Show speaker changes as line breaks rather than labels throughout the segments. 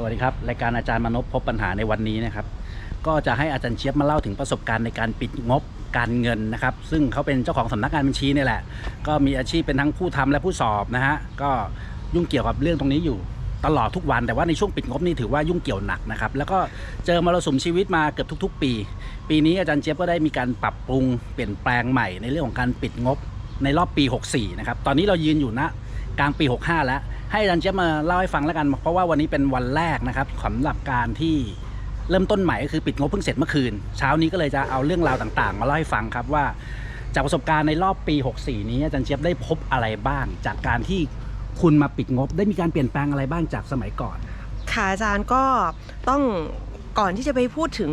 สวัสดีครับ รายการอาจารย์มนพพบปัญหาในวันนี้นะครับ ก็จะให้อาจารย์เชียบมาเล่าถึงประสบการณ์ในการปิดงบการเงินนะครับ ซึ่งเขาเป็นเจ้าของสำนักงานบัญชีนี่แหละ ก็มีอาชีพเป็นทั้งผู้ทำและผู้สอบนะฮะ ก็ยุ่งเกี่ยวกับเรื่องตรงนี้อยู่ตลอดทุกวันแต่ว่าในช่วงปิดงบนี่ถือว่ายุ่งเกี่ยวหนักนะครับ แล้วก็เจอมรสุมชีวิตมาเกือบทุก ๆ ปี ปีนี้อาจารย์เจี๊ยบก็ได้มีการปรับปรุงเปลี่ยนแปลงใหม่ในเรื่องของการปิดงบในรอบปี 64 นะครับ ตอนนี้เรายืนอยู่ณ กลางปี 65 แล้ว ให้อาจารย์เจี๊ยบมาเล่าให้ฟังแล้วกัน เพราะว่าวันนี้เป็นวันแรกนะครับสำหรับการที่เริ่มต้นใหม่ก็คือปิดงบเพิ่งเสร็จเมื่อคืน เช้านี้ก็เลยจะเอาเรื่องราวต่างๆ มาเล่าให้ฟังครับว่า จากประสบการณ์ในรอบปี 64 นี้อาจารย์เจี๊ยบได้พบอะไรบ้าง จากการที่คุณมาปิดงบ ได้มีการเปลี่ยนแปลงอะไรบ้างจากสมัยก่อน
ค่ะอาจารย์ก็ต้องก่อนที่จะไปพูดถึง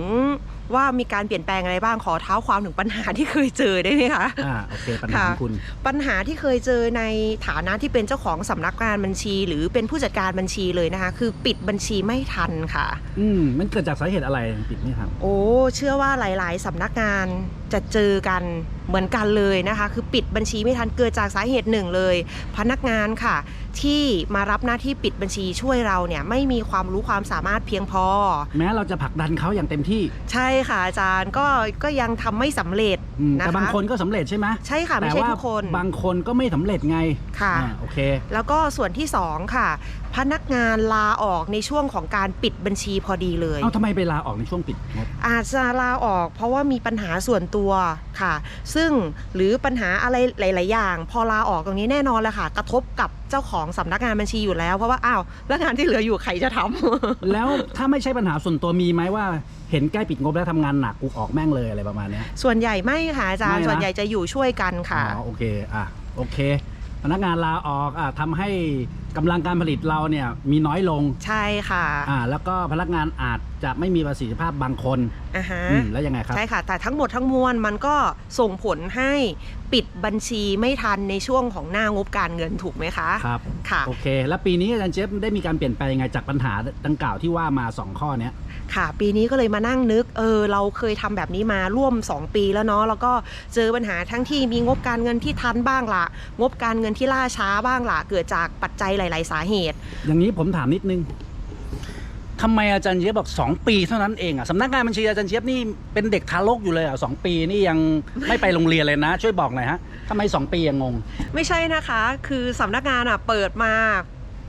ว่ามีการเปลี่ยนแปลงอะไรบ้างขอเท้าความถึงปัญหาที่เคยเจอได้ไหมคะ
อ่าโอเคปัญหาของคุณ
ปัญหาที่เคยเจอในฐานะที่เป็นเจ้าของสำนักงานบัญชี หรือเป็นผู้จัดการบัญชีเลยนะคะ คือปิดบัญชีไม่ทันค่ะ
อืมมันเกิดจากสาเหตุอะไรปิดไม่ทัน
โอ้เชื่อว่าหลาย ๆสำนักงานจะเจอกัน เหมือนกันเลยนะคะ คือปิดบัญชีไม่ทันเกิดจากสาเหตุหนึ่งเลย พนักงานค่ะ ที่มารับหน้าที่ปิดบัญชีช่วยเราเนี่ยไม่มีความรู้ความสามารถเพียงพอ
แม้เราจะผลักดันเขาอย่างเต็มที่
ใช่ค่ะอาจารย์ก็ก็ยังทำไม่สำเร็จ
อืม
นะคะ
แต่บางคนก็สำเร็จใช่ไหม
ใช่ค่ะไม่
แต่
ใช่
ว่า
ทุกคน
บางคนก็ไม่สำเร็จไง
ค่ะ
อ่าโอเค
แล้วก็ส่วนที่สองค่ะ พนักงานลาออกในช่วงของการปิดบัญชีพอดีเลย
เอาทำไมไปลาออกในช่วงปิดงบ
อาจจะลาออกเพราะว่ามีปัญหาส่วนตัวค่ะ ซึ่งหรือปัญหาอะไรหลาย ๆ อย่าง พอลาออกตรงนี้แน่นอนแหละค่ะ กระทบกับเจ้าของสำนักงานบัญชีอยู่แล้วเพราะว่าอ้าวแล้วงานที่เหลืออยู่ใครจะทำ
แล้วถ้าไม่ใช่ปัญหาส่วนตัวมีไหมว่าเห็นใกล้ปิดงบแล้วทำงานหนักกูออกแม่งเลยอะไรประมาณเนี้ย
ส่วนใหญ่ไม่ค่ะอาจาร
ไม่
ย์
นะ
ส่วนใหญ่จะอยู่ช่วยกันค่ะ
อ๋อโอเคอะโอเค พนักงานลาออกอะทำให้ กำลังการผลิตเราเนี่ยมีน้อยลง
ใช่ค่ะ
อ่าแล้วก็พนักงานอาจจะไม่มีประสิทธิภาพบางคน
อ่าฮะ
อืมแล้วยังไงครับ
ใช่ค่ะ แต่ทั้งหมดทั้งมวลมันก็ส่งผลให้ปิดบัญชีไม่ทันในช่วงของหน้างบการเงินถูกไหมคะ
ครับ
ค่ะ
โอเค แล้วปีนี้อาจารย์เจฟได้มีการเปลี่ยนแปลงยังไงจากปัญหาดังกล่าวที่ว่ามาสองข้อเนี้ย
ค่ะปีนี้ก็เลยมานั่งนึกเออเราเคยทำแบบนี้มาร่วม 2 ปีแล้วเนาะแล้วก็เจอปัญหาทั้งที่มีงบการเงินที่ทันบ้างละงบการเงินที่ล่าช้าบ้างละเกิดจากปัจจัยหลาย ๆ สาเหตุ
อย่างนี้ผมถามนิดนึง ทำไมอาจารย์เจี๊ยบบอกสองปีเท่านั้นเองอะสำนักงานบัญชีอาจารย์เจี๊ยบนี่เป็นเด็กทารกอยู่เลยอะสองปีนี่ยังไม่ไปโรงเรียนเลยนะ ช่วยบอกหน่อยฮะทำไมสองปียังงง
ไม่ใช่นะคะ คือสำนักงานอะเปิดมา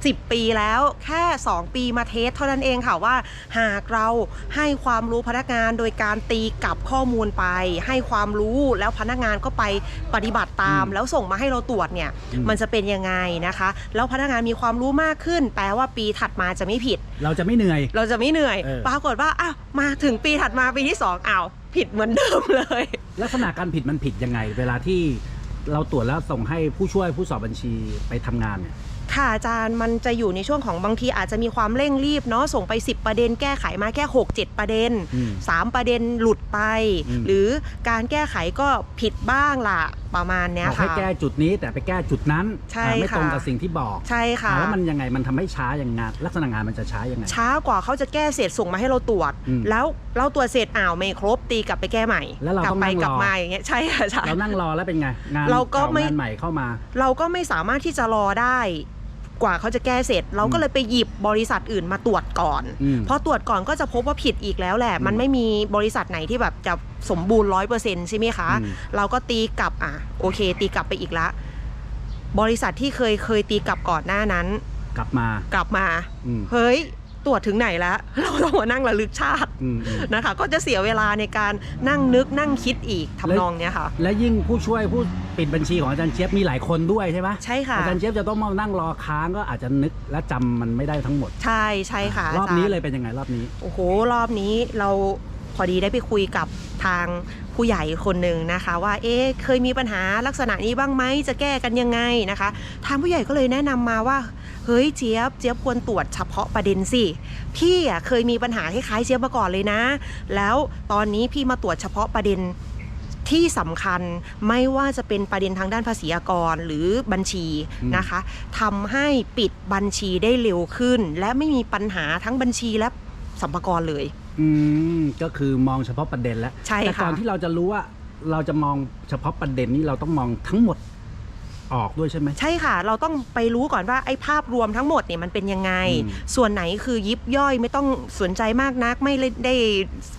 10 ปีแล้วแค่ 2 ปีมาเทสเท่านั้นเองค่ะว่า หากเราให้ความรู้พนักงานโดยการตีกลับข้อมูลไป ให้ความรู้แล้วพนักงานก็ไปปฏิบัติตาม
อืม
แล้วส่งมาให้เราตรวจเนี่ย
อืม
มันจะเป็นยังไงนะคะ แล้วพนักงานมีความรู้มากขึ้น แปลว่าปีถัดมาจะไม่ผิด
เราจะไม่เหนื่อย
เราจะไม่เหนื่อย
เออ
ปรากฏว่าอ้าวมาถึงปีถัดมาปีที่สองอ้าวผิดเหมือนเดิมเลย
ลักษณะการผิดมันผิดยังไง เวลาที่เราตรวจแล้วส่งให้ผู้ช่วยผู้สอบบัญชีไปทำงานเนี่ย
ค่ะอาจารย์มันจะอยู่ในช่วงของบางทีอาจจะมีความเร่งรีบเนาะส่งไป 10 ประเด็น แก้ไขมาแค่ 6 7 ประเด็น
อืม
3ประเด็นหลุดไป
อืม
หรือการแก้ไขก็ผิดบ้างล่ะประมาณเนี้ย
บอกให้
ค่ะ
แก้จุดนี้แต่ไปแก้จุดนั้น
ใช่
อ่าไม่ตรง
ค่ะ
กับสิ่งที่บอก
ใช่ค่ะ
อ่าแล้วมันยังไงมันทำให้ช้าอย่างงานลักษณะงานมันจะช้ายังไง
ช้ากว่าเขาจะแก้เสร็จส่งมาให้เราตรวจ
อืม
แล้วเราตรวจเสร็จอ้าวไม่ครบตีกลับไปแก้ใหม่
แล้วเรา
กลั
ต้อง
ไป
นั่งรอ
กลับมาอย่างเงี้ยใช่ค่ะใช่
เรานั่งรอแล้วเป็นไงงาน
เราก็
ก่
ไม่
งานใหม่เข้ามา
เราก็ไม่สามารถที่จะรอได้ กว่าเขาจะแก้เสร็จ เราก็เลยไปหยิบบริษัทอื่นมาตรวจก่อน
อืม
พอตรวจก่อนก็จะพบว่าผิดอีกแล้วแหละ มันไม่มีบริษัทไหนที่แบบจะสมบูรณ์ร้อยเปอร์เซ็นต์ใช่ไหมคะ
อืม
เราก็ตีกลับอะโอเค ตีกลับไปอีกละ บริษัทที่เคยเคยตีกลับก่อนหน้านั้น
กลับมาก
ลับมา
อืม
เฮ้ย ตรวจถึงไหนแล้ว เราต้องมานั่งระลึกชาติ
อืมอืม
นะคะ ก็จะเสียเวลาในการนั่งนึกนั่งคิดอีกทำนองเนี้ยค่ะ
และยิ่งผู้ช่วยผู้ปิดบัญชีของอาจารย์เจี๊ยบมีหลายคนด้วยใช่ไหม
ใช่ค่ะ
อาจารย์เจี๊ยบจะต้องมานั่งรอค้างก็อาจจะนึกและจำมันไม่ได้ทั้งหมด
ใช่ใช่ค่ะ
รอบา
จา
นี้
ย์
เลยเป็นยังไงรอบนี้
โอ้โหรอบนี้เราพอดีได้ไปคุยกับทางผู้ใหญ่คนหนึ่งนะคะ ว่าเอ๊ะเคยมีปัญหาลักษณะนี้บ้างไหมจะแก้กันยังไงนะคะ ทางผู้ใหญ่ก็เลยแนะนำมาว่า เฮ้ยเจี๊ยบเจี๊ยบควรตรวจเฉพาะประเด็นสิพี่อะเคยมีปัญหาคล้ายๆเจี๊ยบมาก่อนเลยนะ แล้วตอนนี้พี่มาตรวจเฉพาะประเด็นที่สำคัญไม่ว่าจะเป็นประเด็นทางด้านภาษีอากรหรือบัญชี
อืม
นะคะทำให้ปิดบัญชีได้เร็วขึ้น และไม่มีปัญหาทั้งบัญชีและสัมภาระเลย
อืมก็คือมองเฉพาะประเด็นแล้ว
ใช่
แต่
ค่ะ
ก่อนที่เราจะรู้ว่าเราจะมองเฉพาะประเด็นนี้เราต้องมองทั้งหมด ออกด้วยใช่ไหม
ใช่ค่ะ เราต้องไปรู้ก่อนว่าไอ้ภาพรวมทั้งหมดเนี่ยมันเป็นยังไง
อืม
ส่วนไหนคือยิบย่อยไม่ต้องสนใจมากนัก ไม่ได้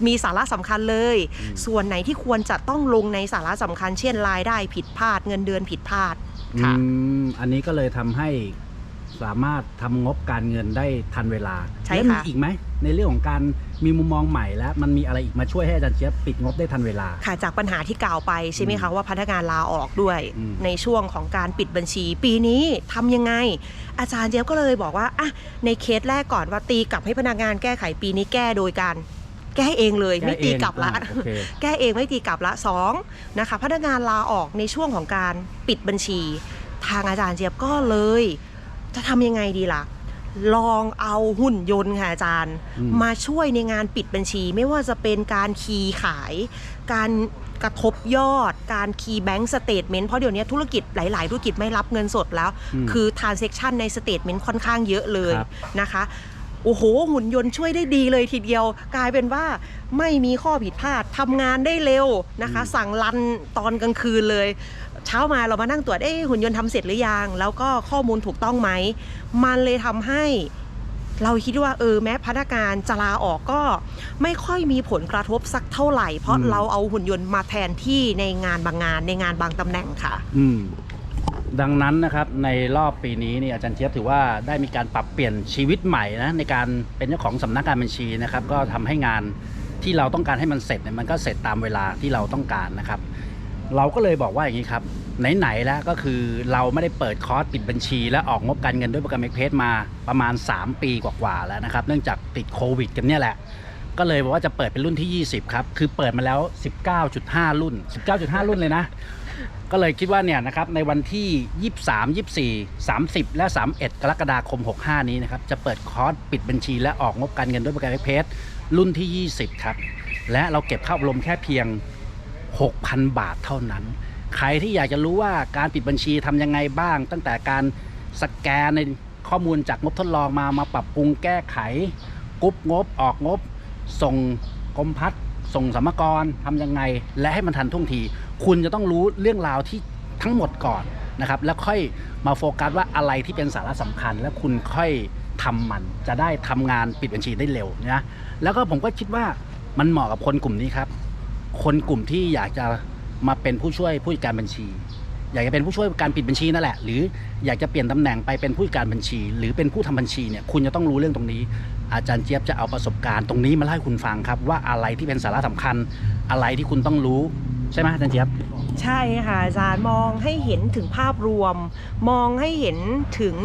มีสาระสำคัญเลย ส่วนไหนที่ควรจะต้องลงในสาระสำคัญ เช่นรายได้ผิดพลาดเงินเดือนผิดพลาดค่ะ
อืมอันนี้ก็เลยทำให้สามารถทำงบการเงินได้ทันเวลา
ใช่
แล้วมี
ค่ะ
อีกไหม ในเรื่องของการมีมุมมองใหม่แล้วมันมีอะไรอีกมาช่วยให้อาจารย์เจี๊ยบปิดงบได้ทันเวลา
ค่ะจากปัญหาที่กล่าวไปใช่ไหมคะว่าพนักงานลาออกด้วย
อืม
ในช่วงของการปิดบัญชี ปีนี้ทำยังไง อาจารย์เจี๊ยบก็เลยบอกว่าอะในเคสแรกก่อนว่าตีกลับให้พนักงานแก้ไขปีนี้แก้โดยการแก้เองเลยไม่ตีกลับละ
อ่าโอเค
แก้เองไม่ตีกลับละสองนะคะพนักงานลาออกในช่วงของการปิดบัญชี ทางอาจารย์เจี๊ยบก็เลย จะทำยังไงดีล่ะ ลองเอาหุ่นยนต์ค่ะอาจารย์
อืม
มาช่วยในงานปิดบัญชี ไม่ว่าจะเป็นการคีย์ขาย การกระทบยอด การคีย์แบงก์สเตทเมนต์เพราะเดี๋ยวนี้ธุรกิจหลาย ๆ ธุรกิจไม่รับเงินสดแล้ว
อืม
คือ transaction ในสเตทเมนต์ค่อนข้างเยอะเลย
ครับ
นะคะโอ้โห หุ่นยนต์ช่วยได้ดีเลยทีเดียว กลายเป็นว่าไม่มีข้อผิดพลาดทำงานได้เร็วนะคะ สั่งรันตอนกลางคืนเลย เช้ามาเรามานั่งตรวจเอ๊หุ่นยนต์ทำเสร็จหรือยัง แล้วก็ข้อมูลถูกต้องไหม มันเลยทำให้เราคิดว่าเออแม้พนักงานจะลาออกก็ไม่ค่อยมีผลกระทบสักเท่าไหร่ เพราะเราเอาหุ่นยนต์มาแทนที่ในงานบางงานในงานบางตำแหน่งค่ะ
อืมดังนั้นนะครับในรอบปีนี้เนี่ยอาจารย์เจี๊ยบถือว่าได้มีการปรับเปลี่ยนชีวิตใหม่นะในการเป็นเจ้าของสำนักงานบัญชีนะครับก็ทำให้งานที่เราต้องการให้มันเสร็จเนี่ยมันก็เสร็จตามเวลาที่เราต้องการนะครับ เราก็เลยบอกว่าอย่างนี้ครับ ไหน ๆ แล้วก็คือเราไม่ได้เปิดคอร์สปิดบัญชี และออกงบการเงินด้วยโปรแกรมเอ็กเพสมาประมาณ 3 ปีกว่า ๆ แล้วนะครับ เนื่องจากติดโควิดกันเนี่ยแหละ ก็เลยบอกว่าจะเปิดเป็นรุ่นที่ 20 ครับ คือเปิดมาแล้ว 19.5 รุ่น 19.5 รุ่นเลยนะ ก็เลยคิดว่าเนี่ยนะครับในวันที่ 23 24 30 และ 31 กรกฎาคม 65 นี้นะครับจะเปิดคอร์สปิดบัญชี และออกงบการเงินด้วยโปรแกรมเพจรุ่นที่ 20 ครับและเราเก็บค่าอบรมแค่เพียง 6,000 บาทเท่านั้น ใครที่อยากจะรู้ว่าการปิดบัญชีทำยังไงบ้าง ตั้งแต่การสแกนในข้อมูลจากงบทดลองมามาปรับปรุงแก้ไขกรุ๊ปงบออกงบ ส่งกรมพัฒน์ส่งสมกรทำยังไง และให้มันทันท่วงที คุณจะต้องรู้เรื่องราวที่ทั้งหมดก่อนนะครับ แล้วค่อยมาโฟกัสว่าอะไรที่เป็นสาระสำคัญ แล้วคุณค่อยทำมันจะได้ทำงานปิดบัญชีได้เร็วนะแล้วก็ผมก็คิดว่ามันเหมาะกับคนกลุ่มนี้ครับ คนกลุ่มที่อยากจะมาเป็นผู้ช่วยผู้จัดการบัญชี อยากจะเป็นผู้ช่วยการปิดบัญชีนั่นแหละ หรืออยากจะเปลี่ยนตำแหน่งไปเป็นผู้จัดการบัญชี หรือเป็นผู้ทำบัญชีเนี่ยคุณจะต้องรู้เรื่องตรงนี้ อาจารย์เจี๊ยบจะเอาประสบการณ์ตรงนี้มาเล่าให้คุณฟังครับ ว่าอะไรที่เป็นสาระสำคัญ อะไรที่คุณต้องรู้ใช่ไหมอาจารย์เจี๊ยบ
ใช่ค่ะอาจารย์มองให้เห็นถึงภาพรวม มองให้เห็นถึง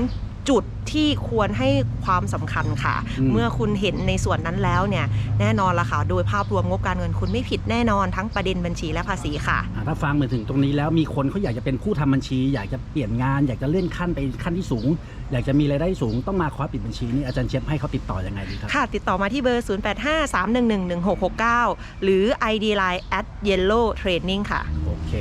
จุด ที่ควรให้ความสำคัญค่ะ
อืม
เมื่อคุณเห็นในส่วนนั้นแล้วเนี่ยแน่นอนละค่ะ โดยภาพรวมงบการเงินคุณไม่ผิดแน่นอนทั้งประเด็นบัญชีและภาษีค่ะ
อ่าถ้าฟังมาถึงตรงนี้แล้วมีคนเขาอยากจะเป็นผู้ทำบัญชี อยากจะเปลี่ยนงาน อยากจะเลื่อนขั้นไปขั้นที่สูง อยากจะมีรายได้สูงต้องมาคอร์สปิดบัญชีนี่อาจารย์เจี๊ยบให้เขาติดต่อยังไงดีครับ
ค่ะติดต่อมาที่เบอร์ 0853111669 หรือ ID Line at yellow training ค่ะ
โอเค